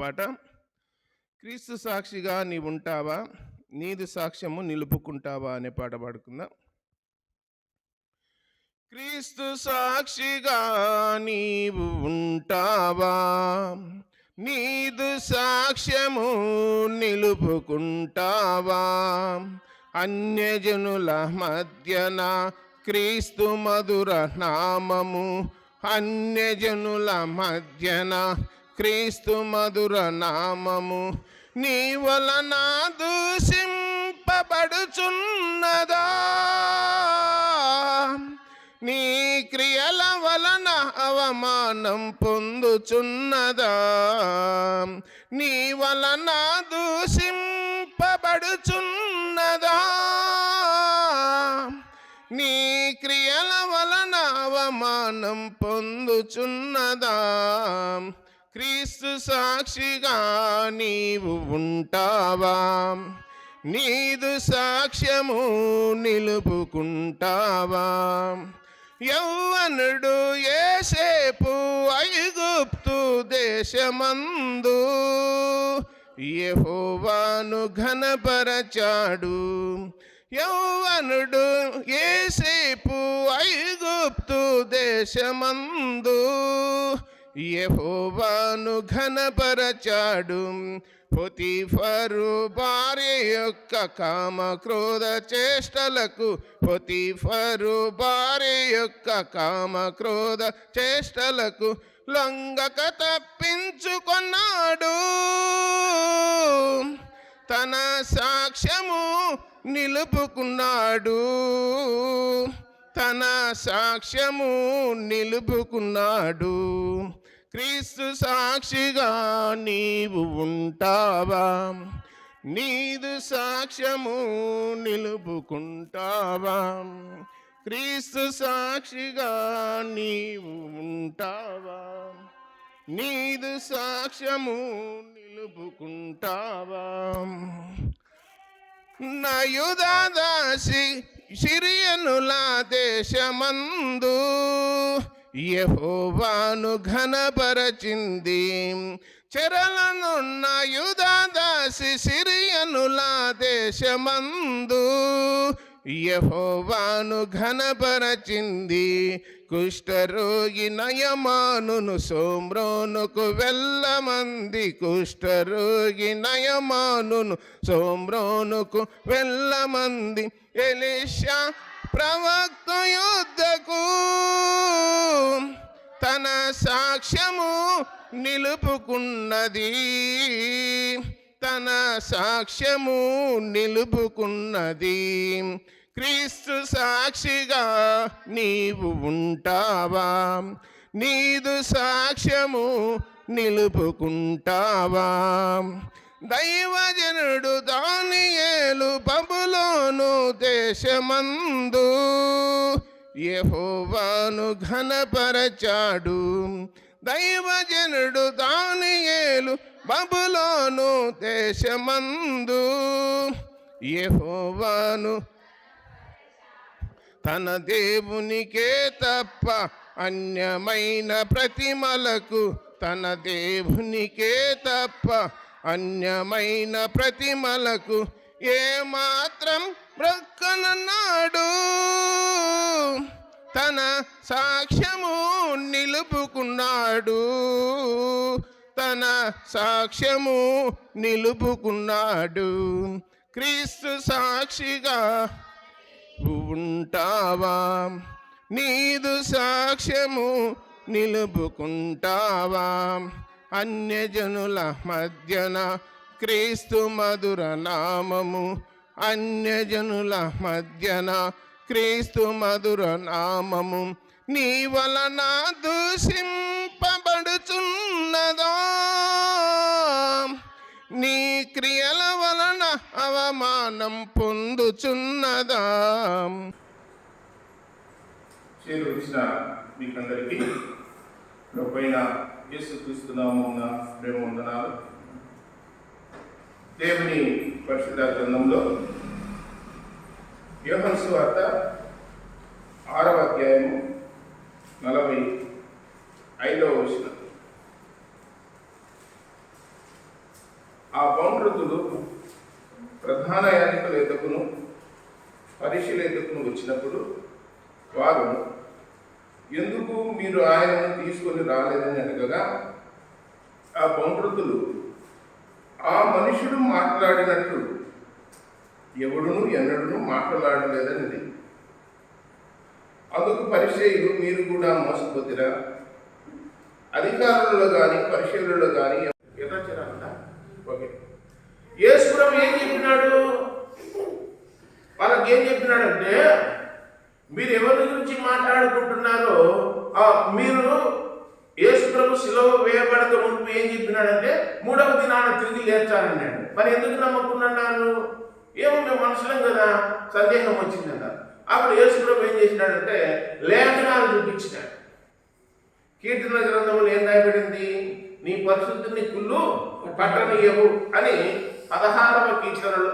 పాట క్రీస్తు సాక్షిగా నీ ఉంటావా నీదు సాక్ష్యము నిలుపుకుంటావా? అనే పాట పాడుకుందాం. క్రీస్తు సాక్షిగా నీవు ఉంటావా నీదు సాక్ష్యము నిలుపుకుంటావా? అన్యజనుల మధ్యన క్రీస్తు మధుర నామము అన్యజనుల మధ్యన క్రీస్తు మధుర నామము నీ వలన దూషింపబడుచున్నదా? నీ క్రియల వలన అవమానం పొందుచున్నదా? నీ వలన దూషింపబడుచున్నదా? నీ క్రియల వలన అవమానం పొందుచున్నదా? క్రీస్తు సాక్షిగా నీవు ఉంటావా? నీదు సాక్ష్యము నిలుపుకుంటావా? యౌవనుడు ఏసేపు ఐగుప్తు దేశమందు యహోవాను ఘనపరచాడు. యౌవనుడు ఏసేపు ఐగుప్తు దేశమందు యహోవాను ఘనపరచాడు. పొతిఫరు భార్య యొక్క కామ క్రోధ చేష్టలకు పొతిఫరు భార్య యొక్క కామ క్రోధ చేష్టలకు లొంగక తప్పించుకున్నాడు. తన సాక్ష్యము నిలుపుకున్నాడు. తన సాక్ష్యము నిలుపుకున్నాడు. క్రీస్తు సాక్షిగా నీవు ఉంటావా? నీదు సాక్ష్యము నిలుపుకుంటావా? క్రీస్తు సాక్షిగా నీవు ఉంటావా? నీదు సాక్ష్యము నిలుపుకుంటావా? నయుదాదాసి సిరియనుల దేశమందు యహోవాను ఘనపరచింది. చెరలనున్న యుధాదాసి సిరియనుల దేశమందు యహోవాను ఘనపరచింది. కుష్ఠరోగి నయమానును సోమ్రోనుకు వెళ్ళమంది. కుష్ఠరోగి నయమానును సోమ్రోనుకు వెళ్ళమంది. ఎలిషా ప్రవక్త యుద్ధకు తన సాక్ష్యము నిలుపుకున్నది. తన సాక్ష్యము నిలుపుకున్నది. క్రీస్తు సాక్షిగా నీవు ఉంటావా? నీదు సాక్ష్యము నిలుపుకుంటావా? దైవజనుడు దానియేలు బబులోను దేశమందు. యహోవాను ఘనపరచాడు. దైవజనుడు దానియేలు బబులోను దేశమందు. యహోవాను తన దేవునికే తప్ప అన్యమైన ప్రతిమలకు తన దేవునికే తప్ప అన్యమైన ప్రతిమలకు ఏమాత్రం బ్రక్కనన్నాడు. తన సాక్ష్యము నిలుపుకున్నాడు. తన సాక్ష్యము నిలుపుకున్నాడు. క్రీస్తు సాక్షిగా ఉంటావా? నీదు సాక్ష్యము నిలుపుకుంటావా? అన్యజనుల మధ్యన క్రీస్తు మధుర నామము. అన్యజనుల మధ్యన క్రీస్తు మధుర నామము. నీ వలన దూషింపబడుచున్నదా? నీ క్రియల వలన అవమానం పొందుచున్నదా? చేరు వచ్చిన మీకందరికీ యేసు క్రీస్తునామమున ప్రేమ వందనాలు. దేవుని పరిశుద్ధ గ్రంథంలో యోహన్సు వార్త ఆరవ అధ్యాయము నలభై ఐదవ వచనం. ఆ పౌండ్రుతులు ప్రధాన యాజకుల ఎదుకును పరిశీల ఎదుకును వచ్చినప్పుడు వారు ఎందుకు మీరు ఆయనను తీసుకొని రాలేదని అడగగా ఆ పౌండ్రతులు ఆ మనుషుడు మాట్లాడినట్లు ఎవడును ఎన్నడూను మాట్లాడలేదని అందుకు పరిచయులు మీరు కూడా మోసపోతిరా? అధికారులలో కానీ పరిశీలనలో కానీ ఓకే. యేసుప్రభు ఏం చెప్పినాడు? వాళ్ళకి ఏం చెప్పినాడంటే మీరు ఎవరి గురించి మాట్లాడుకుంటున్నారో మీరు యేసుప్రభు శిలవ వేయబడక ముందు ఏం చెప్పినాడంటే మూడవ దినాన తిరిగి లేచానన్నాడు. మరి ఎందుకు నమ్మకున్నాను ఏమో మేము మనుషులం కదా సందేహం వచ్చిందంట. అప్పుడు యేసుప్రభు ఏం చేసినాడంటే లేఖనాలు చూపించినాడు. కీర్తన గ్రంథములు ఏం రాయబడింది? నీ పరిశుద్ధిని కుళ్ళు పట్టనీయవు అని పదహారవ కీర్తనలు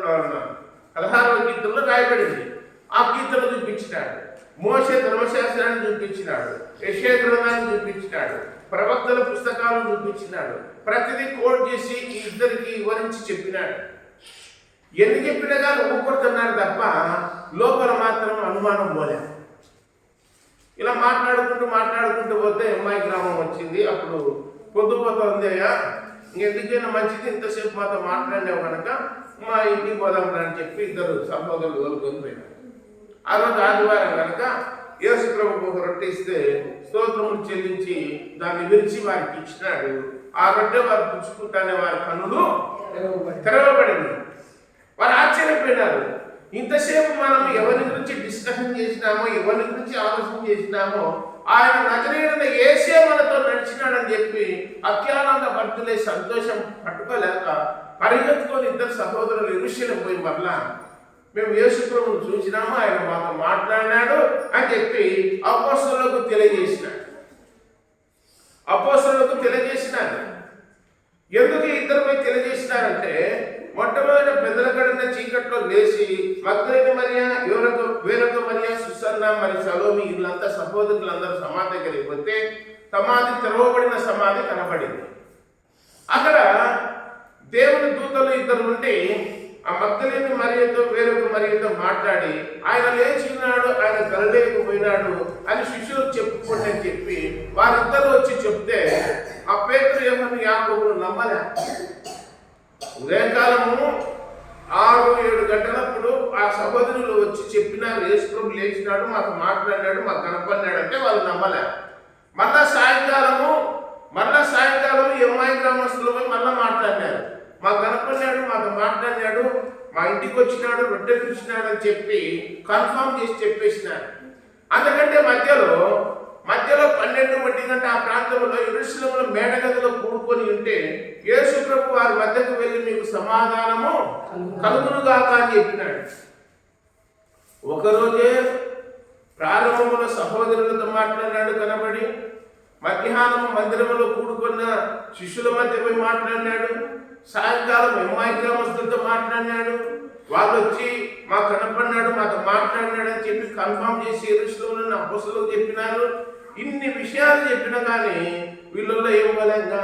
పదహారవ కీర్తనలో రాయబడింది. ఆ కీర్తన చూపించినాడు. మోసే ధర్మశాస్త్రాన్ని చూపించినాడు. యశే గ్రంథాన్ని చూపించినాడు. ప్రవక్తల పుస్తకాలను చూపించినాడు. ప్రతిదీ కోడ్ చేసి ఈ ఇద్దరికి వివరించి చెప్పినాడు. ఎన్ని చెప్పినగా కానీ ఊపడుతున్నారు తప్ప లోపల మాత్రం అనుమానం పోలే. ఇలా మాట్లాడుకుంటూ మాట్లాడుకుంటూ పోతే అమ్మాయి గ్రామం వచ్చింది. అప్పుడు పొద్దుపోతుంది అయ్యా. ఇంకెందుకైనా మంచిది ఇంతసేపు మాతో మాట్లాడినావు కనుక మా ఇంటికి పోదాం అని చెప్పి ఇద్దరు సహోదరులు వదులుకొని పోయినారు ఆ రోజు ఆదివారం కనుక యేసు ప్రభు ఒక రొట్టె ఇస్తే స్తోత్రములు చెల్లించి దాన్ని విరిచి వారికి ఇచ్చినాడు. ఆ రొట్టె వారు పుచ్చుకుంటానే వారి కన్నులు తెరవబడింది వారు ఆశ్చర్యపోయినారు. ఇంతసేపు మనం ఎవరి గురించి డిస్కషన్ చేసినామో ఎవరి గురించి ఆలోచన చేసినామో ఆయన నగరీన ఏసే మనతో నడిచినాడని చెప్పి అత్యానంద భర్తులే సంతోషం పట్టుకోలేక పరిగెత్తుకొని ఇద్దరు సహోదరులు ఇరుషులు పోయి మరలా మేము యేసుప్రభుని చూసినాము? ఆయన మాతో మాట్లాడినాడు అని చెప్పి అపోసలకు తెలియజేసినాడు. అపోసలకు తెలియజేసినాడు. ఎందుకు ఇద్దరు ఇద్దరిపై తెలియజేసినారంటే మొట్టమొదట పెద్దలకడన్న చీకట్లో లేచి మగ్ధులైన మరియా వేరొక వేరొక మరియా సుసన్న మరి సలోమి వీళ్ళంతా సహోదరులందరూ సమాధి కలిగిపోతే సమాధి తెరవబడిన సమాధి కనబడింది. అక్కడ దేవుని దూతలు ఇద్దరు ఉంటే ఆ మరియతో వేరొక మరియతో మాట్లాడి ఆయన లేచినాడు ఆయన గలలేకు పోయినాడు అని శిష్యులకు చెప్పుకోండి అని చెప్పి వారందరూ వచ్చి చెప్తే ఆ పేరు ఏమని యాకోబును నమ్మలే. ఉదయకాలము ఆరు ఏడు గంటలప్పుడు ఆ సహోదరులు వచ్చి చెప్పినారు యేసుప్రభు లేచినాడు మాకు మాట్లాడినాడు మాకు కనపడినాడు అంటే వాళ్ళు నమ్మలే. మళ్ళా సాయంకాలము మళ్ళా సాయంకాలం ఎంఐ గ్రామస్తులు పోయి మళ్ళా మాట్లాడినారు. మాకు కనపడినాడు మాకు మాట్లాడినాడు మా ఇంటికి వచ్చినాడు రొట్టె చూసినాడు అని చెప్పి కన్ఫర్మ్ చేసి చెప్పేసినారు అందుకంటే మధ్యలో మధ్యలో పన్నెండు ఒంటి గంట ఆ ప్రాంతంలో ఇరుషులంలో మేడగదిలో కూడుకొని ఉంటే యేసుప్రభు వారి మధ్యకు వెళ్ళి మీకు సమాధానము కలుగునుగాక అని చెప్పినాడు. ఒకరోజే ప్రారంభంలో సహోదరులతో మాట్లాడినాడు కనబడి మధ్యాహ్నం మందిరంలో కూడుకున్న శిష్యుల మధ్య పోయి మాట్లాడినాడు. సాయంకాలం ఎమ్మాయి గ్రామస్తులతో మాట్లాడినాడు. వాళ్ళు వచ్చి మాకు కనపడినాడు మాతో మాట్లాడినాడు అని చెప్పి కన్ఫర్మ్ చేసి ఎరుసలంలో అప్పసులకు చెప్పినారు. ఇన్ని విషయాలు చెప్పినా కానీ వీళ్ళల్లో ఏం బలంగా?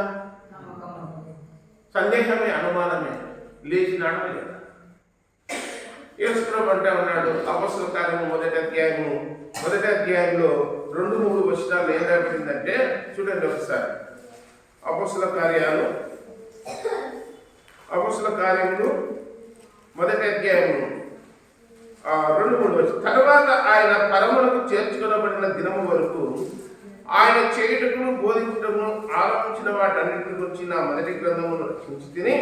సందేహమే అనుమానమే. లేచినాడు లేదా యేసుప్రభు అంటే ఉన్నాడు. అపస్సుల కార్యము మొదటి అధ్యాయము. మొదటి అధ్యాయంలో రెండు మూడు వచనాలు ఏం రాబడిందంటే చూడండి ఒకసారి. అపస్సుల కార్యాలు. అపస్సుల కార్యములు మొదటి అధ్యాయము. రెండు మూడు వచ్చి తర్వాత ఆయన పరములకు చేర్చుకొనబడిన దినము వరకు ఆయన చేయుటకును బోధించటము ఆరంభించిన వాటన్నిటి గురించి నా మొదటి గ్రంథమును రక్షించి తిని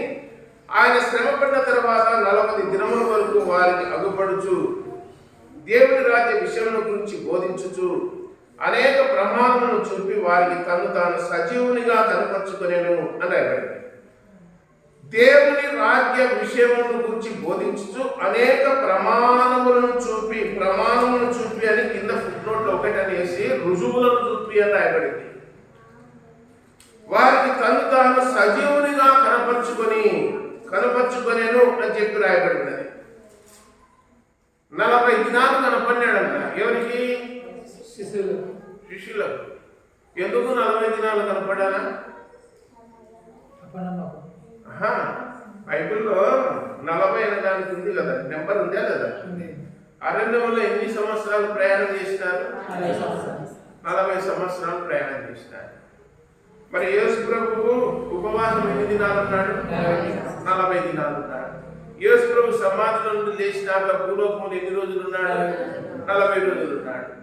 ఆయన శ్రమపడిన తర్వాత నలభై దినముల వరకు వారిని అగుపడుచు దేవుని రాజ్య విషయముల గురించి బోధించుచు అనేక ప్రమాణములను చూపి వారికి తను తాను సజీవునిగా కనపరుచుకునేను అని అడిగాడు దేవుని రాజ్య విషయములను గురించి బోధించుచు అనేక ప్రమాణములను చూపి ప్రమాణములను చూపి అని కింద ఫుట్నోట్లు ఒకటి అనేసి రుజువులను చూపి అని రాయబడింది. వారికి తను తాను సజీవునిగా కనపరుచుకొని కనపరుచుకొనేను అని చెప్పి రాయబడినది. నలభై దినాలు కనపడినాడంట ఎవరికి? శిశువులు శిష్యులకు. ఎందుకు నలభై దినాలు కనపడాలా బైబిల్లో నలభై అనే దానికి ఉంది కదా నెంబర్ ఉందా లేదా? అరణ్యంలో ఎన్ని సంవత్సరాలు ప్రయాణం చేసినారు? నలభై సంవత్సరాలు ప్రయాణం చేసినారు. మరి యేసు ప్రభువు ఉపవాసం ఎన్ని దినాలు ఉన్నాడు? నలభై దినాలు ఉన్నాడు. యేసు ప్రభు సమాధిలో నుండి లేచినాక భూలోకములు ఎన్ని రోజులు ఉన్నాడు? నలభై రోజులు ఉన్నాడు.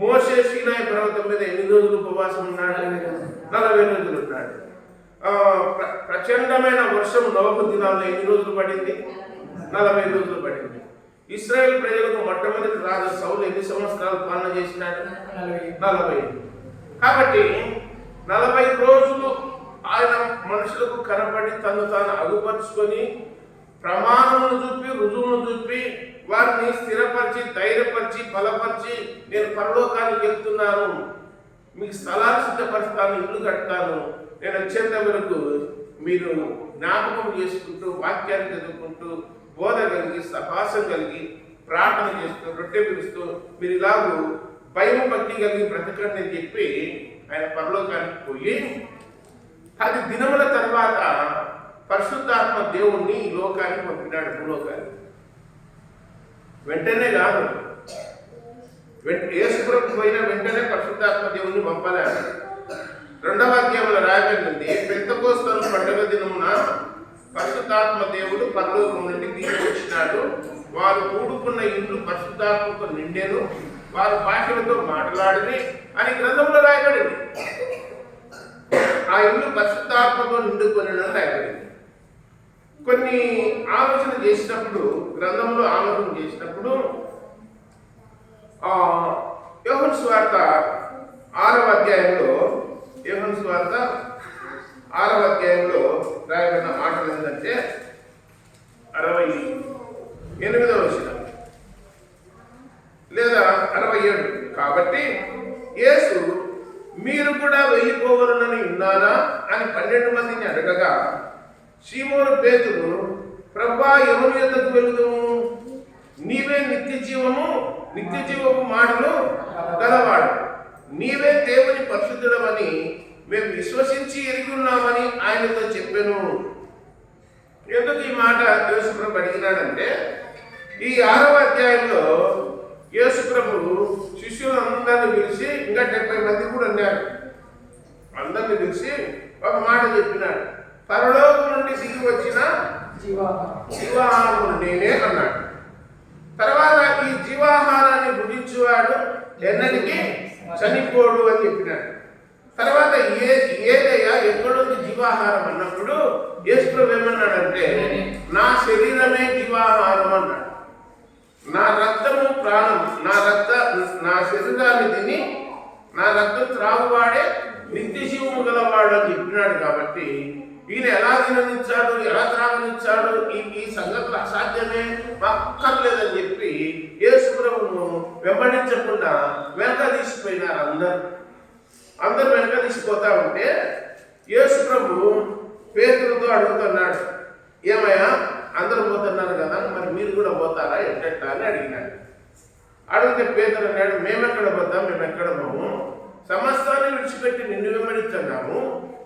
మోసే సీనాయి పర్వతం మీద ఎన్ని రోజులు ఉపవాసం ఉన్నాడు? నలభై రోజులు ఉన్నాడు. ప్ర- ప్రచండమైన వర్షం నవపు దినాల్లో ఎన్ని రోజులు పడింది? నలభై రోజులు పడింది. ఇస్రాయేల్ ప్రజలకు మొట్టమొదటి రాజు సౌలు ఎన్ని సంవత్సరాలు పాలన చేసినాడు? నలభై. కాబట్టి నలభై రోజులు ఆయన మనుషులకు కనపడి తను తాను అగుపరుచుకొని ప్రమాణమును చూపి రుజువును చూపి వారిని స్థిరపరిచి ధైర్యపరిచి బలపరిచి నేను పరలోకానికి వెళ్తున్నాను. మీకు స్థలాలు సిద్ధపరుస్తాను ఇల్లు కడతాను. నేను వచ్చేంత వరకు మీరు జ్ఞాపకం చేసుకుంటూ వాక్యాన్ని చదువుకుంటూ బోధ కలిగి సహాసం కలిగి ప్రార్థన చేస్తూ రొట్టె పిలుస్తూ మీరు ఇలాగూ భయం భక్తి కలిగి బ్రతకండి అని చెప్పి ఆయన పరలోకానికి పోయి అది దినముల తర్వాత పరిశుద్ధాత్మ దేవుణ్ణి ఈ లోకానికి పంపినాడు భూలోకానికి. వెంటనే కాదు. వెంట- పోయిన వెంటనే పరిశుద్ధాత్మ దేవుణ్ణి పంపలేదు. రెండవ అధ్యాయంలో రాయబడింది పెద్దకోస్తలు పండుగ దినమున పరిశుద్ధాత్మ దేవుడు పరలోకం నుండి తీసుకొచ్చినాడు వారు కూడుకున్న ఇల్లు పరిశుద్ధాత్మతో నిండెను. వారు భాషలతో మాట్లాడింది అని గ్రంథంలో రాయబడింది. ఆ ఇల్లు పరిశుద్ధాత్మతో నిండుకొని రాయబడింది. కొన్ని ఆలోచన చేసినప్పుడు గ్రంథంలో ఆలోచన చేసినప్పుడు యోహన్ స్వార్త ఆరవ అధ్యాయంలో యోహన్ స్వార్త ఆరవ అధ్యాయంలో రాయబడిన మాటలు ఏంటంటే అరవై ఎనిమిదవ వచ్చిన లేదా అరవై ఏడు. కాబట్టి యేసు మీరు కూడా వెళ్ళిపోవలనని ఉన్నారా అని పన్నెండు మందిని అడగగా సీమోను పేతుడు ప్రభా ఎవరి ఎందుకు వెళుదుము? నీవే నిత్య జీవము నిత్య జీవము మాటలు గలవాడు. నీవే దేవుని పరిశుద్ధుడమని మేము విశ్వసించి ఎరుగున్నామని ఆయనతో చెప్పాను. ఎందుకు ఈ మాట యేసుప్రభు అడిగినాడంటే ఈ ఆరవ అధ్యాయంలో యేసుప్రభు శిష్యులందరినీ పిలిచి ఇంకా డెబ్బై మంది కూడా ఉన్నారు అందరిని పిలిచి ఒక మాట చెప్పినాడు. పరలోకం నుండి దిగి వచ్చిన జీవాహారం. నేనే అన్నాడు. తర్వాత ఈ జీవాహారాన్ని భుజించువాడు ఎన్నటికీ చనిపోడు అని చెప్పినాడు. తర్వాత ఏ ఏదయ్యా ఎక్కడుంది జీవాహారం అన్నప్పుడు యేసుప్రభు ఏమన్నాడంటే నా శరీరమే జీవాహారం అన్నాడు. నా రక్తము ప్రాణం నా రక్త నా శరీరాన్ని తిని నా రక్తం త్రాగువాడే నిత్య జీవము గలవాడు అని చెప్పినాడు కాబట్టి ఈయన ఎలా తిననిచ్చాడు ఎలా త్రాగనిచ్చాడు ఈ ఈ సంగతులు అసాధ్యమే అక్కర్లేదని చెప్పి యేసుప్రభును వెంబడించకుండా వెనక తీసిపోయినారు అందరు. అందరు వెనక తీసిపోతా ఉంటే యేసుప్రభు పేతులతో అడుగుతున్నాడు ఏమయ్యా? అందరూ పోతున్నారు కదా మరి మీరు కూడా పోతారా? ఎట్ట అని అడిగినాడు అడిగితే పేదలు అన్నాడు మేమెక్కడ పోతాం? మేము ఎక్కడ పోము? సమస్తాన్ని విడిచిపెట్టి నిన్ను వెంబడిస్తున్నాము.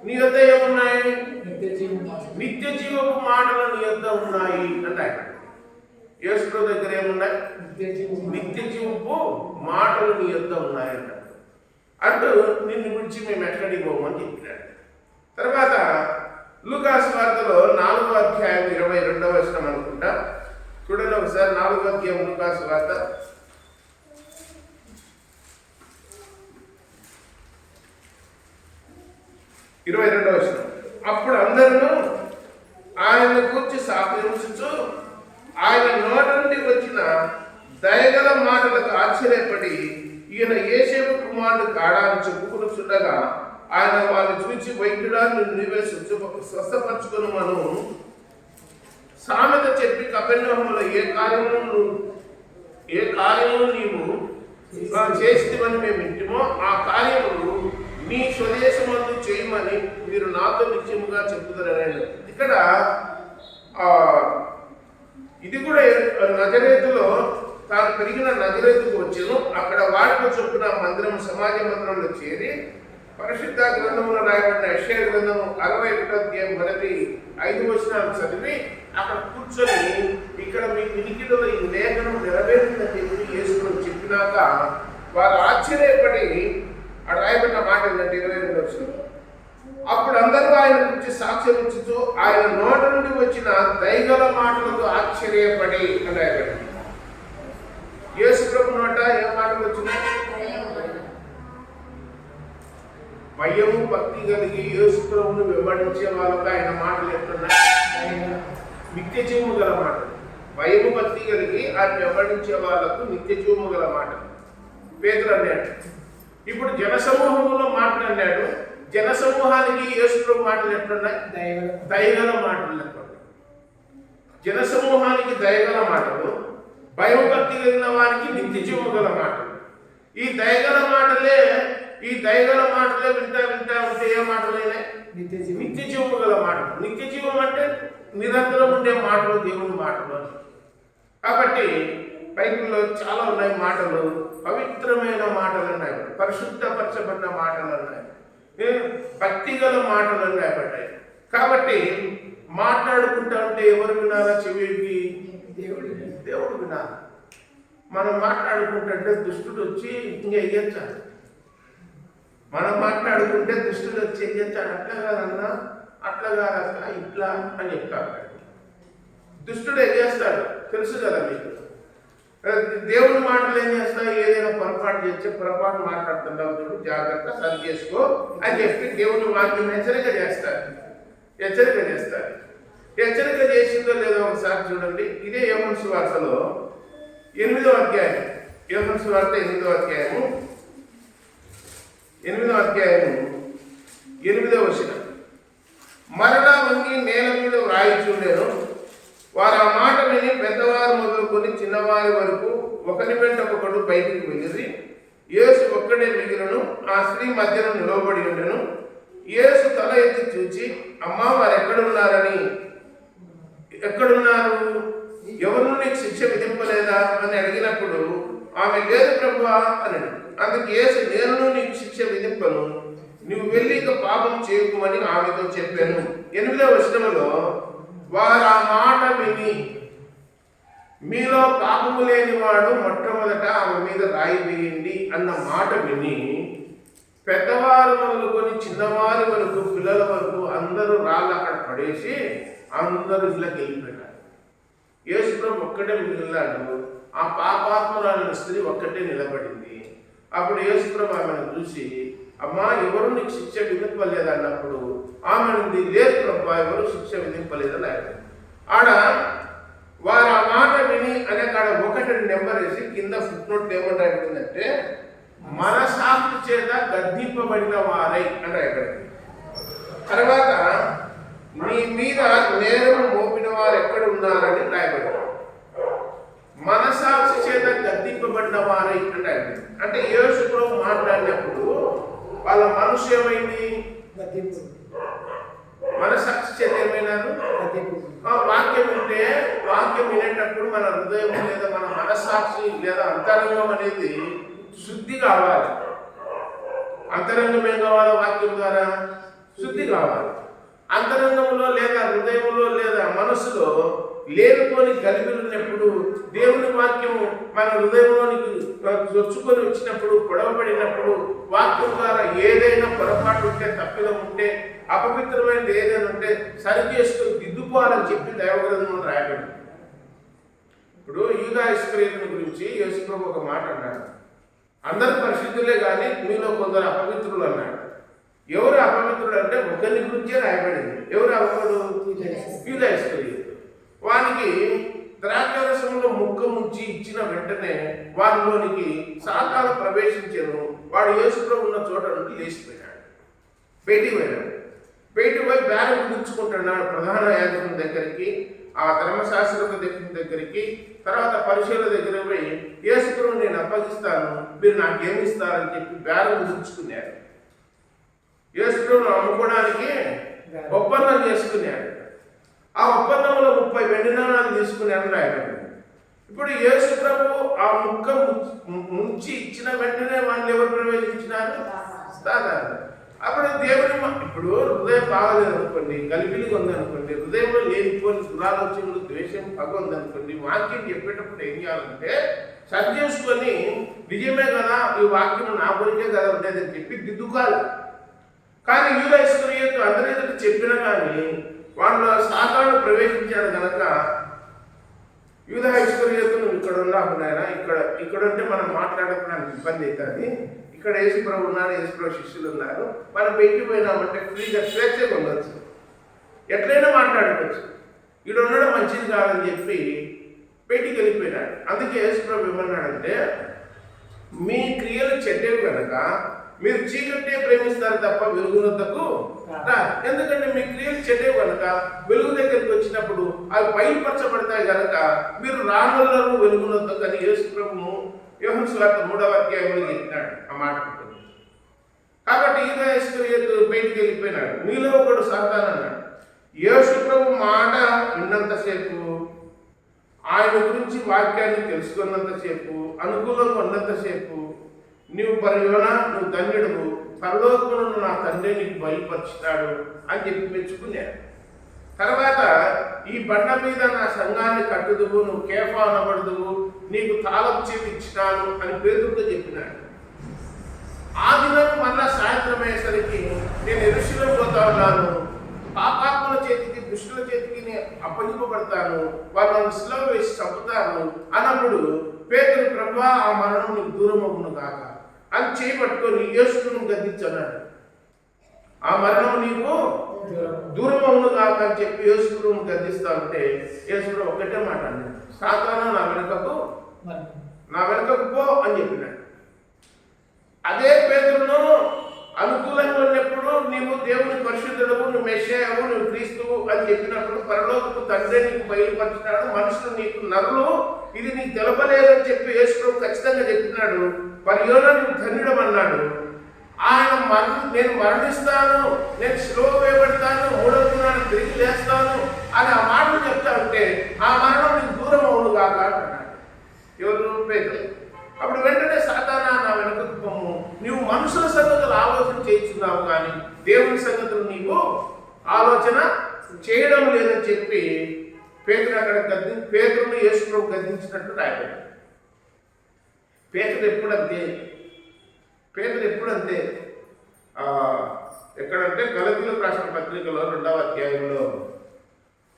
నీ వద్ద ఏమున్నాయి? నిత్య జీవపు మాటలు నీ వద్ద ఉన్నాయి. అంటే యేసుప్రభు దగ్గర ఏమున్నాయి? నిత్య జీవపు మాటలు నీ వద్ద ఉన్నాయి అన్నాడు అంటూ నిన్ను గురించి మేము ఎక్కడికి పోమని చెప్పినాడు. తర్వాత లూకాస్ వార్తలో నాలుగో అధ్యాయం ఇరవై రెండవ వచనం అనుకుంటా. చూడండి ఒకసారి నాలుగో అధ్యాయం లూకాస్ వార్త. ఇరవై రెండవ వచనం. అప్పుడు అందరూ ఆయన కూర్చి సాక్షించు ఆయన నోట నుండి వచ్చిన దయగల మాటలకు ఆశ్చర్యపడి ఈయన ఏసేపు కుమారుడు కాడా అని చెప్పుకుని ఆయన వారిని చూచి వైద్యుడాన్ని నీవే స్వస్థపరచుకుని మనం. సామెత చెప్పి కపెన్నహంలో ఏ కార్యము నువ్వు- ఏ కార్యము నీవు చేస్తేమని మేము ఇంటిమో ఆ కార్యములు మీ స్వదేశమందు చేయమని మీరు నాతో నిత్యముగా చెప్పుతారని ఇక్కడ ఇది కూడా నజరేతులో తాను పెరిగిన నజరేతుకు వచ్చాను. అక్కడ వాడికి చొప్పున మందిరం సమాజ మందిరంలో చేరి పరిశుద్ధ గ్రంథములో రాయబడిన యెషయా గ్రంథము అరవై ఒకటో అధ్యాయం మొదటి ఐదు వచనాలు చదివి అక్కడ కూర్చొని ఇక్కడ మీ వినికిలో ఈ లేఖనం నెరవేరిందని చెప్పి యేసుప్రభు చెప్పినాక వారు ఆశ్చర్యపడి అక్కడ రాయబడిన మాట ఏంటంటే ఇరవై రెండు వచ్చిన అప్పుడు అందరూ ఆయన గురించి సాక్ష్యం ఇచ్చుతూ ఆయన నోట నుండి వచ్చిన దైగల మాటలకు ఆశ్చర్యపడి అని రాయబడింది. యేసు ప్రభు నోట ఏ మాటలు వచ్చినాయి? భయము భక్తి కలిగి యేసుప్రభుని వెంబడించే వాళ్ళకు ఆయన మాటలు ఎట్లున్నాయి నిత్య జీవము గల మాటలు భయము భక్తి కలిగి ఆయన వెంబడించే వాళ్ళకు నిత్య జీవము గల మాటలు పేదలు అన్నాడు. ఇప్పుడు జనసమూహంలో మాట్లాడినాడు జనసమూహానికి యేసుప్రభు మాటలు ఎట్లున్నాయి దయగల మాటలు ఎట్లున్నాయి జనసమూహానికి దయగల మాటలు భయభక్తి కలిగిన వారికి నిత్య జీవము గల మాటలు ఈ దయగల మాటలే ఈ దయగల మాటలే వింటా వింటా ఉంటే ఏ మాటలైనా నిత్య జీవం. నిత్య జీవము గల మాటలు. నిత్య జీవం అంటే నిరంతరం ఉండే మాటలు దేవుని మాటలు. కాబట్టి బైబిల్లో చాలా ఉన్నాయి మాటలు. పవిత్రమైన మాటలు ఉన్నాయి. పరిశుద్ధపరచబడిన మాటలు ఉన్నాయి. భక్తి గల మాటలు ఉన్నాయి పడ్డాయి కాబట్టి మాట్లాడుకుంటా ఉంటే ఎవరు వినాలా చెవికి? దేవుడి దేవుడు వినాలి. మనం మాట్లాడుకుంటుంటే దుష్టుడు వచ్చి ఇంకా ఎయ్యొచ్చాడు మనం మాట్లాడుకుంటే దుష్టులు వచ్చి ఎయ్యొచ్చాడు అట్లా కాదన్నా అట్లా కాదక్క ఇట్లా అని చెప్తాడు దుష్టుడు ఎగేస్తాడు తెలుసు కదా మీకు. దేవుని మాటలు ఏం చేస్తాయి? ఏదైనా పొరపాటు చేస్తే పొరపాటు మాట్లాడుతున్నావు చూడు జాగ్రత్త సరి చేసుకో అని చెప్పి దేవుని వాక్యం హెచ్చరిక చేస్తారు హెచ్చరిక చేస్తారు హెచ్చరిక చేసిందో లేదో ఒకసారి చూడండి. ఇదే యమన్ సువార్తలో ఎనిమిదో అధ్యాయం. యమన్ సువార్త ఎనిమిదో అధ్యాయము ఎనిమిదో అధ్యాయము ఎనిమిదో వచ్చిన మరలా వంగి నేల మీద వ్రాయి చూడేను వారు ఆ మాట విని పెద్దవారు మొదలుకొని చిన్నవారి వరకు ఒకరి వెంట ఒకడు బయటికి వెళ్ళిరి. యేసు ఒక్కడే మిగిలిను ఆ స్త్రీ మధ్యలో నిలవబడి ఉండెను. యేసు తల ఎత్తి చూచి అమ్మా వారు ఎక్కడున్నారని ఎక్కడున్నారు? ఎవరు నీకు శిక్ష విధింపలేదా? అని అడిగినప్పుడు ఆమె లేదు ప్రభువా అని అందుకు యేసు నేను నీకు శిక్ష విధింపను. నువ్వు వెళ్ళి ఇక పాపం చేయకుమని ఆమెతో చెప్పాను. ఎనిమిదవ వచనంలో వారు ఆ మాట విని మీలో పాపము లేనివాడు మొట్టమొదట ఆమె మీద రాయి వేయండి అన్న మాట విని పెద్దవారు మొదలుకొని చిన్నవారి వరకు పిల్లల వరకు అందరూ రాళ్ళు అక్కడ పడేసి అందరూ ఇళ్ళకి వెళ్ళిపోయారు యేసుప్రభు ఒక్కటే మిగిలినాడు ఆ పాపాత్మరాలైన స్త్రీ ఒక్కటే నిలబడింది. అప్పుడు యేసుప్రభు ఆమెను చూసి అమ్మా ఎవరు నీకు శిక్ష విధింపలేదు అన్నప్పుడు ఆమె నుండి లేదు ప్రభు ఎవరు శిక్ష విధింపలేదని ఆయన ఆడ వారు ఆ మాట విని అనే కాడ ఒకటి నెంబర్ వేసి కింద ఫుట్ నోట్ ఏమని రాయబడిందంటే మనసాక్షి చేత గద్దింపబడిన వారై అని రాయబడింది తర్వాత నీ మీద నేరం మోపిన వారు ఎక్కడ ఉన్నారని రాయబడింది. మనసాక్షి చేత గద్దింపబడిన వారై రాయబడింది అంటే యేసు ప్రభు మాట్లాడినప్పుడు వాళ్ళ మనసు ఏమైంది? మనసాక్షి చేత ఏమైనారు? వాక్యం వింటే వాక్యం వినేటప్పుడు మన హృదయం లేదా మన మనస్సాక్షి లేదా అంతరంగం అనేది శుద్ధి కావాలి. అంతరంగం ఏం కావాలి వాక్యం ద్వారా? శుద్ధి కావాలి. అంతరంగంలో లేదా హృదయంలో లేదా మనసులో లేనిపోని గలిబిలు ఉన్నప్పుడు దేవుని వాక్యము మన హృదయంలోనికి చొచ్చుకొని వచ్చినప్పుడు పొడవబడినప్పుడు వాక్యం ద్వారా ఏదైనా పొరపాటు ఉంటే తప్పిదం ఉంటే అపవిత్రమైనది ఏదైనా ఉంటే సరి చేసుకుని దిద్దుకోవాలని చెప్పి దైవగ్రంథంలో రాయబడింది. ఇప్పుడు యూదా ఇస్క్రియతను గురించి యేసుప్రభు ఒక మాట అన్నాడు. అందరు పరిశుద్ధులే కానీ మీలో కొందరు అపవిత్రులు అన్నాడు. ఎవరు అపవిత్రుడు అంటే ఒకరిని గురించే రాయబడింది. ఎవరు అపవిత్రుడు? యూదా ఇస్క్రియతు వానికి ద్రాక్షరసంలో ముక్క ముంచి ఇచ్చిన వెంటనే వారిలోనికి సాతాను ప్రవేశించను. వాడు యేసుప్రభు ఉన్న చోట నుండి లేచిపోయాడు. బయటికి పోయాడు. బయటికి పోయి బేరం గుర్చుకుంటున్నాడు ప్రధాన యాజకుని దగ్గరికి ఆ ధర్మశాస్త్రుల దగ్గర దగ్గరికి. తర్వాత పరిశీలన దగ్గర పోయి యేసుప్రభు నేను అప్పగిస్తాను. మీరు నాకేమి ఇస్తారని చెప్పి బేరం గుర్చుకున్నాడు యేసుప్రభును అమ్ముకోవడానికి ఒప్పందం చేసుకున్నాడు ఆ ఒప్పందంలో ముప్పై వెండి నాణాలు తీసుకున్నాడు రాయడం ఇప్పుడు యేసు ప్రభు ఆ ముక్క ముంచి ఇచ్చిన వెంటనే వాళ్ళు ఎవరు ప్రవేశించినారు? అప్పుడు దేవుని ఇప్పుడు హృదయం బాగలేదు అనుకోండి కలిపిలిగా ఉంది అనుకోండి హృదయంలో లేనిపోని దురాలోచనలు ద్వేషం పగ ఉందనుకోండి వాక్యం చెప్పేటప్పుడు ఏం చేయాలంటే సరి చేసుకొని నిజమే కదా ఈ వాక్యం నా గురించే కదా ఉండేదని చెప్పి దిద్దుకోవాలి. కానీ యూద ఇస్కరియతు అందరి ఎదుట చెప్పినా కానీ వాళ్ళ సాతాను ప్రవేశించాడు కనుక యూద ఇస్కరియతు నువ్వు ఇక్కడ ఉన్నావు నాయన ఇక్కడ ఇక్కడ ఉంటే మనం మాట్లాడడానికి ఇబ్బంది అవుతుంది. ఇక్కడ యేసుప్రభు ఉన్నారు యేసుప్రభు శిష్యులు ఉన్నారు. మనం బయటికి పోయినామంటే ఫ్రీగా స్వేచ్ఛగా ఉండొచ్చు. ఎట్లయినా మాట్లాడుకోవచ్చు. ఇక్కడ ఉండడం మంచిది కాదని చెప్పి బయటికి వెళ్ళిపోయినాడు. అందుకే యేసుప్రభు ఏమన్నాడంటే మీ క్రియలు చెడ్డవి కనుక మీరు చీకటే ప్రేమిస్తారు తప్ప వెలుగునద్దకు. ఎందుకంటే మీ క్రియలు చెడ్డవి కనుక వెలుగు దగ్గరికి వచ్చినప్పుడు అవి బయలుపరచబడతాయి కనుక మీరు రానులను వెలుగునద్దకు అని యేసు ప్రభువు యోహన్ మూడవ అధ్యాయంలో చెప్పినాడు ఆ మాట. కాబట్టి ఇస్కరియతు బయటికి వెళ్ళిపోయినాడు మీలో ఒకడు సాతాన్ అన్నాడు యేసు ప్రభు మాట విన్నంతసేపు ఆయన గురించి వాక్యాన్ని తెలుసుకున్నంతసేపు అనుకూలంగా ఉన్నంతసేపు నీవు పరియోన నువ్వు ధన్యుడు పరలోకములను నా తండ్రి నీకు బయలుపరుచుతాడు అని చెప్పి మెచ్చుకున్నాడు. తర్వాత ఈ బండ మీద నా సంఘాన్ని కట్టుదువు. నువ్వు కేఫా అనబడదువు. నీకు తాళం చేతి ఇచ్చినాను అని పేరుతో చెప్పినాడు. ఆ దినం మళ్ళా సాయంత్రం అయ్యేసరికి నేను ఎరుషులో పోతా ఉన్నాను. పాపాత్మల చేతికి దుష్టుల చేతికి నేను అప్పగింపబడతాను. వాళ్ళు నన్ను శిలో వేసి చంపుతాను అన్నప్పుడు పేదలు ప్రభా ఆ మరణం నీకు దూరం అవ్వను కాక అని చేపట్టుకొని యేసును గద్దించన్నాడు. ఆ మరణం నీకు దూరం అవును కాక అని చెప్పి యేసును గద్దిస్తా ఉంటే యేసుడు ఒకటే మాట అన్నాడు. సాతాను నా వెనుకకు నా వెనుకకు పో అని చెప్పినాడు. అదే పేదలను అనుకూలంగా ఉన్నప్పుడు నీవు దేవుని పరిశుద్ధుడవు నువ్వు మెషయావు నువ్వు క్రీస్తువు అని చెప్పినప్పుడు పరలోకపు తండ్రి నీకు బయలుపరిచినాడు మనుషులు నీకు నరులు. ఇది నీకు తెలపలేదని చెప్పి యేసు ఖచ్చితంగా చెప్పినాడు. మరి నువ్వు ధన్యుడం అన్నాడు. ఆయన మరణ నేను మరణిస్తాను నేను స్లో వేయబడతాను మూడవ దినాన్ని తిరిగి లేస్తాను అని ఆ మాటలు చెప్తా ఉంటే ఆ మరణం నీకు దూరం అవును కాక అంటున్నాడు ఎవరు? పేదలు అప్పుడు వెంటనే సాతానా నా వెనుకకు పొమ్ము నీవు మనుషుల సంగతులు ఆలోచన చేయించున్నావు కానీ దేవుని సంగతులు నీవు ఆలోచన చేయడం లేదని చెప్పి పేదలు అక్కడ గద్ది పేదలను యేసుప్రభు గద్దించినట్టు రాయబడి పేదలు ఎప్పుడంతే పేదలు ఎప్పుడంతే ఎక్కడంటే గలతీలకు రాసిన పత్రికలో రెండవ అధ్యాయంలో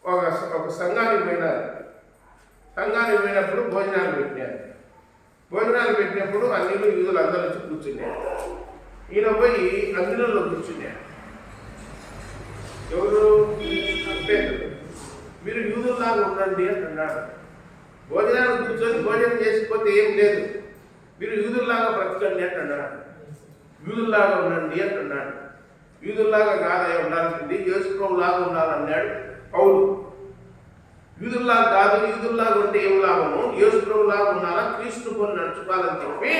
ఒక ఒక సంఘానికి పోయినారు. సంఘానికి పోయినప్పుడు భోజనాలు పెట్టినారు. భోజనాలు పెట్టినప్పుడు అన్నిలు యూదులు అందరూ వచ్చి కూర్చున్నారు ఈయన పోయి అన్నిలలో కూర్చున్నారు ఎవరు? పేదలు మీరు యూదుల్లాగా ఉండండి అంటున్నాడు భోజనాలు కూర్చొని భోజనం చేసిపోతే ఏం లేదు. మీరు యూదుల్లాగా బ్రతకండి అన్నాడు. యూదుల్లాగా ఉండండి అంటున్నాడు యూదుల్లాగా కాదయ్య ఉండాల్సింది యేసుప్రభు లాగా ఉండాలన్నాడు పౌలు. యూదుల్లా కాదు యూదుల్లా ఉంటే ఏం లాభము? యేసుప్రభు ఉన్నారా క్రీస్తు కొని నడుచుకోవాలని చెప్పి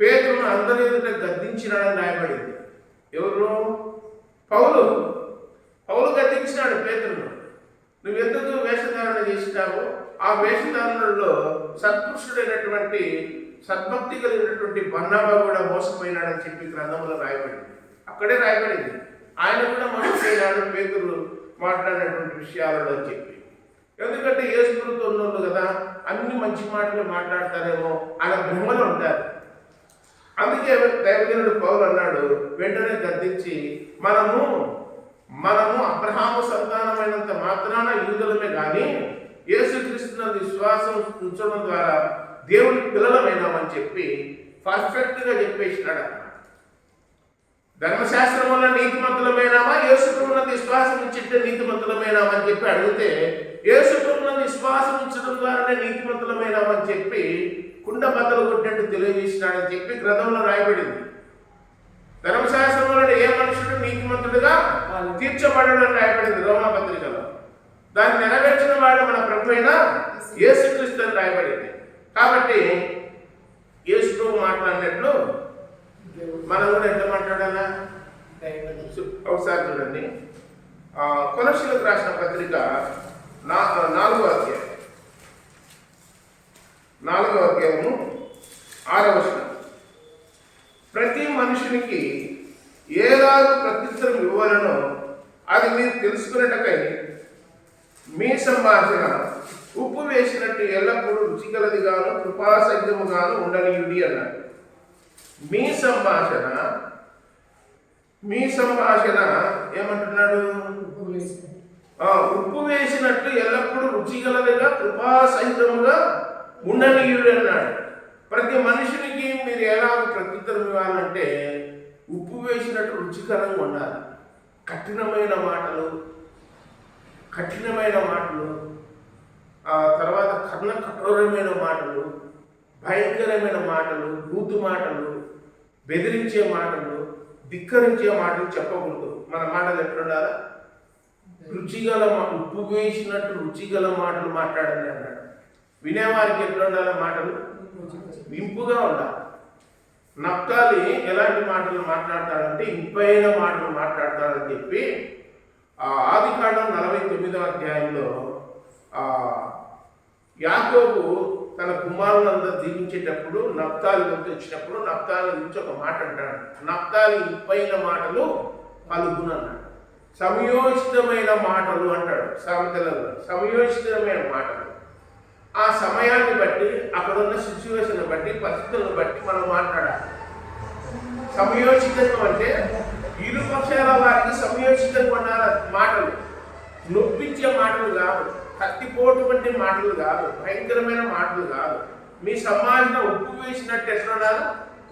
పేదలను అందరి ఎదుట గద్దించినాడని రాయబడింది. ఎవరు? పౌలు. పౌలు గద్దించినాడు పేదలను నువ్వెందుకు వేషధారణ చేసినావు? ఆ వేషధారణలో సత్పురుషుడైనటువంటి సద్భక్తి కలిగినటువంటి బన్నాబా కూడా మోసపోయినాడని చెప్పి గ్రంథంలో రాయబడింది. అక్కడే రాయబడింది. ఆయన కూడా మోసపోయినాడు పేదలు మాట్లాడినటువంటి విషయాలలో చెప్పి. ఎందుకంటే యేసుప్రభుతో ఉన్నోళ్ళు కదా అన్ని మంచి మాటలు మాట్లాడతారేమో అలా భ్రమలు ఉంటారు. అందుకే దైవజనుడు పౌరు అన్నాడు వెంటనే గద్దించి మనము మనము అబ్రహాము సంతానమైనంత మాత్రాన యూదులమే కానీ యేసుక్రీస్తున్న విశ్వాసం ఉంచడం ద్వారా దేవుని పిల్లలమైనామని చెప్పి పర్ఫెక్ట్గా చెప్పేసినాడు అన్నమాట ధర్మశాస్త్రం వల్ల నీతిమంతులమైనామా యేసుకున్న విశ్వాసం ఇచ్చితే నీతిమంతులమైనామని చెప్పి అడిగితే యేసుకున్న విశ్వాసం ఉంచడం ద్వారానే నీతిమంతులమైనామని చెప్పి కుండ బద్దలు కొట్టినట్టు తెలియజేసినాడని చెప్పి గ్రంథంలో రాయబడింది. ధర్మశాస్త్రం వలన ఏ మనుషుడు నీతిమంతుడుగా తీర్చబడడం రాయబడింది రోమా పత్రికలో. దాన్ని నెరవేర్చిన వాడు మన ప్రభు అయిన యేసుక్రీస్తు అని రాయబడింది. కాబట్టి యేసు మాట్లాడినట్లు మనం కూడా ఎంత మాట్లాడాలా? ఒకసారి చూడండి. కొలసీలకు రాసిన పత్రిక నాలుగో అధ్యాయం. నాలుగో అధ్యాయము ఆరవ ప్రతి మనుషునికి ఏలాగ ప్రత్యుత్తరం ఇవ్వాలనో అది మీరు తెలుసుకున్నట్టకై మీ సంభాషణ ఉప్పు వేసినట్టు ఎల్లప్పుడూ రుచిగలదిగాను కృపాసజ్జముగాను ఉండనియుడి అన్నాడు. మీ సంభాషణ మీ సంభాషణ ఏమంటున్నాడు? ఉప్పు వేసినట్టు ఎల్లప్పుడూ రుచిగలదిగా కృపాసహితముగా ఉండనీయుడు అన్నాడు ప్రతి మనిషినికి మీరు ఎలా ప్రత్యుత్తరం ఇవ్వాలంటే ఉప్పు వేసినట్టు రుచికరంగా ఉండాలి. కఠినమైన మాటలు కఠినమైన మాటలు ఆ తర్వాత కర్ణ కఠోరమైన మాటలు భయంకరమైన మాటలు బూతు మాటలు బెదిరించే మాటలు ధిక్కరించే మాటలు చెప్పకూడదు. మన మాటలు ఎట్లుండాలా? రుచిగల ఉప్పు వేసినట్టు రుచిగల మాటలు మాట్లాడండి అన్నాడు. వినేవారికి ఎట్లుండాలి మాటలు? వింపుగా ఉండాలి. నప్తాలి ఎలాంటి మాటలు మాట్లాడతాడంటే ఇంపైన మాటలు మాట్లాడతాడని చెప్పి ఆ ఆదికాండం నలభై తొమ్మిదవ అధ్యాయంలో ఆ యాకోబు తన కుమారులంతా దీవించేటప్పుడు నప్తాలి గురించి వచ్చినప్పుడు నప్తాలి గురించి ఒక మాట అంటాడు. నప్తాలి ఇంపైన మాటలు పలుకునన్నాడు. అన్నాడు సమయోచితమైన మాటలు అంటాడు సామెతలలో. సమయోచితమైన మాటలు. ఆ సమయాన్ని బట్టి అక్కడ ఉన్న సిచ్యువేషన్ బట్టి పరిస్థితులను బట్టి మనం మాట్లాడాలి. సమయోచితం అంటే ఇరు పక్షాల వారికి సమయోచితంగా ఉండాలి మాటలు. నొప్పించే మాటలు కాదు కత్తిపోటు వంటి మాటలు కాదు భయంకరమైన మాటలు కాదు. మీ సమాజంలో ఉప్పు వేసినట్టు ఎట్లా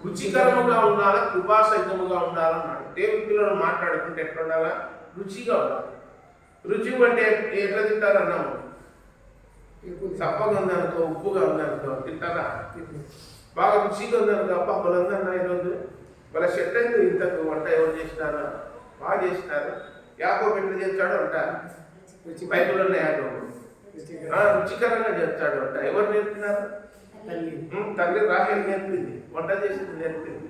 రుచికరముగా ఉండాలా? కృపాసహితముగా ఉండాలన్నాడు దేవుడి పిల్లలు మాట్లాడుకుంటే ఎట్లా ఉండాలా? రుచిగా ఉండాలి. రుచి అంటే ఎట్లా తింటారు అన్నాము చప్పగా ఉందనుకో ఉప్పుగా ఉందనుకో తింటారా? బాగా రుచిగా ఉందనుకో అప్ప బలందన్నా ఈరోజు. వాళ్ళ షెట్ అయింది ఇంతకు వంట ఎవరు చేసినారా? బాగా చేసినారు. యాకో ఎట్లా చేస్తాడు అంట. బైబిల్ ఉన్న యాకో. ఆ, రుచికరంగా చేస్తాడు అంట. ఎవరు నేర్పినారు? తల్లి. రాహేల్ నేర్పింది. వంట చేసింది నేర్పింది.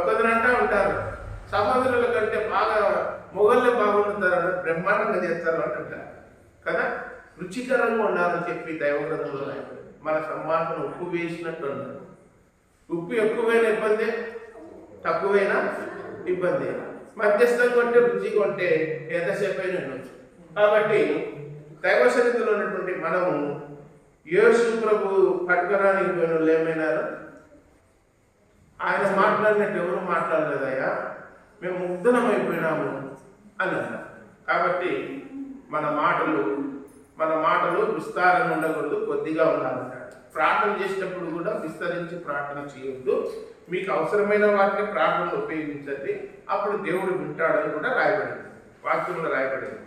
కొందరు అంటా ఉంటారు. సహోదరుల కంటే బాగా మొగళ్ళే బాగుంటున్నారని బ్రహ్మాండంగా చేస్తారు అంటుంటారు కదా? రుచికరంగా ఉండాలని చెప్పి దైవగ్రంథంలో మన సంభాషణ ఉప్పు వేసినట్టు అన్నారు ఉప్పు ఎక్కువైనా ఇబ్బంది? తక్కువైనా ఇబ్బంది. మధ్యస్థంగా ఉంటే రుచిగా ఉంటే ఎంతసేపు అయినా ఉండొచ్చు. కాబట్టి దైవ సన్నిధిలో ఉన్నటువంటి మనము యేసు ప్రభు పట్టుకరానికి పోయిన వాళ్ళు ఏమైనారు? ఆయన మాట్లాడినట్టు ఎవరు మాట్లాడలేదయ్యా? మేము ముగ్ధనమైపోయినాము అని అన్నారు. కాబట్టి మన మాటలు మన మాటలు విస్తారంగా ఉండకూడదు కొద్దిగా ఉండాలన్నాడు ప్రార్థన చేసేటప్పుడు కూడా విస్తరించి ప్రార్థన చేయొద్దు. మీకు అవసరమైన వాటిని ప్రార్థనలు ఉపయోగించండి. అప్పుడు దేవుడు వింటాడని కూడా రాయబడింది. వాక్యంలో రాయబడింది.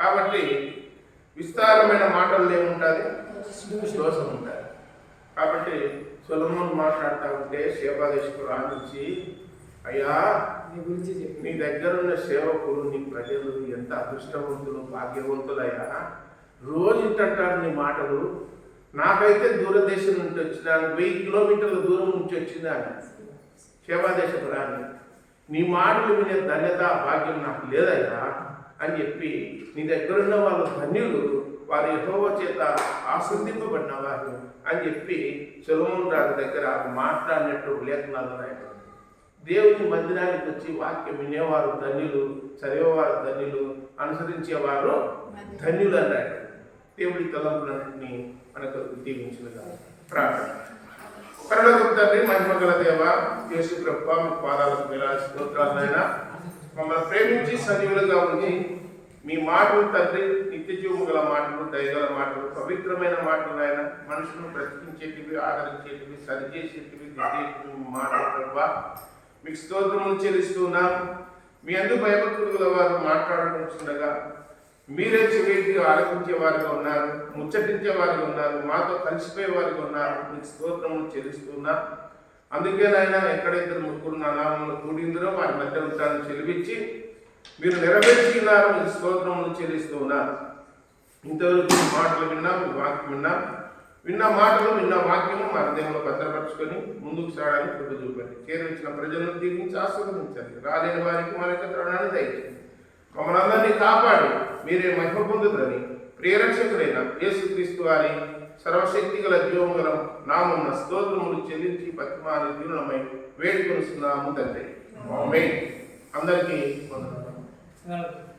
కాబట్టి విస్తారమైన మాటలు ఏముంటుంది? దోషం ఉంటుంది. కాబట్టి సొలమోన్ మాట్లాడుతూ ఉంటే శేపాదేశ్వరు ఆలోచించి అయ్యా నీ గురించి నీ దగ్గర ఉన్న సేవకులు నీ ప్రజలు ఎంత అదృష్టవంతులు భాగ్యవంతులయ్యా. రోజు ఇంటారు నీ మాటలు. నాకైతే దూరదేశం నుంచి వచ్చిన వెయ్యి కిలోమీటర్ల దూరం నుంచి వచ్చిందా సేవాదేశపు రాని నీ మాటలు వినే ధన్యత భాగ్యం నాకు లేదయ్యా అని చెప్పి నీ దగ్గర ఉన్న వాళ్ళ ధన్యులు వారి యహోవ చేత ఆశ్రదింపబడిన వారు అని చెప్పి సులమోన్ రాజు దగ్గర మాట్లాడినట్టు లేఖనాలు రాయబడింది దేవుని మందిరానికి వచ్చి వాక్యం వినేవారు ధన్యులు చదివేవారు ధన్యులు అనుసరించేవారు ధన్యులు అన్నాడు దేవుడి తలంపులన్నింటినీ మనకు దీవించినగా ప్రార్థన. పరలోక తండ్రి మహిమ గల దేవ యేసు ప్రభు మీ పాదాలకు వేలాది స్తోత్రాలైనా మమ్మల్ని ప్రేమించి సజీవులుగా ఉంచి మీ మాటలు తండ్రి నిత్య జీవము గల మాటలు దయగల మాటలు పవిత్రమైన మాటలు ఆయన మనుషులను బ్రతికించేటివి ఆదరించేటివి సరిచేసేటివి మాటలు ప్రభావ మీకు స్తోత్రములు చెల్లిస్తున్నాం మీ అందు భయభక్తుల వారు మాట్లాడుకుంటుండగా మీరే చెవికి ఆలోచించే వారిగా ఉన్నారు ముచ్చటించే వారిగా ఉన్నారు మాతో కలిసిపోయే వారిగా ఉన్నారు. మీకు స్తోత్రములు చెల్లిస్తున్నా అందుకే నాయన ఎక్కడైతే ముగ్గురు నా నామంలో కూడిందరో వారి మధ్య ఉంటాను చెలిపించి మీరు నెరవేర్చుకున్నారు. మీకు స్తోత్రములు చెల్లిస్తున్నారు ఇంతవరకు మాటలు విన్నాం మీ వాక్యం విన్నాం. విన్న మాటలు విన్న వాక్యము మా హృదయంలో భద్రపరచుకొని ముందుకు సాగడానికి కృప చూపండి. చేరవచ్చిన ప్రజలను దీవించి ఆస్వాదించండి రాలేని వారికి మన యొక్క తరుణాన్ని దయచేయండి. మమ్మల్ని అందరినీ కాపాడి. మీరే మహిమ పొందుతారని ప్రియరక్షకుడైన యేసుక్రీస్తు వారి సర్వశక్తి గల జీవము గల స్తోత్రములు చెల్లించి పతిమాని దీనులమై వేడుకొనిస్తున్నాము తండ్రి. అందరికీ వందనాలు.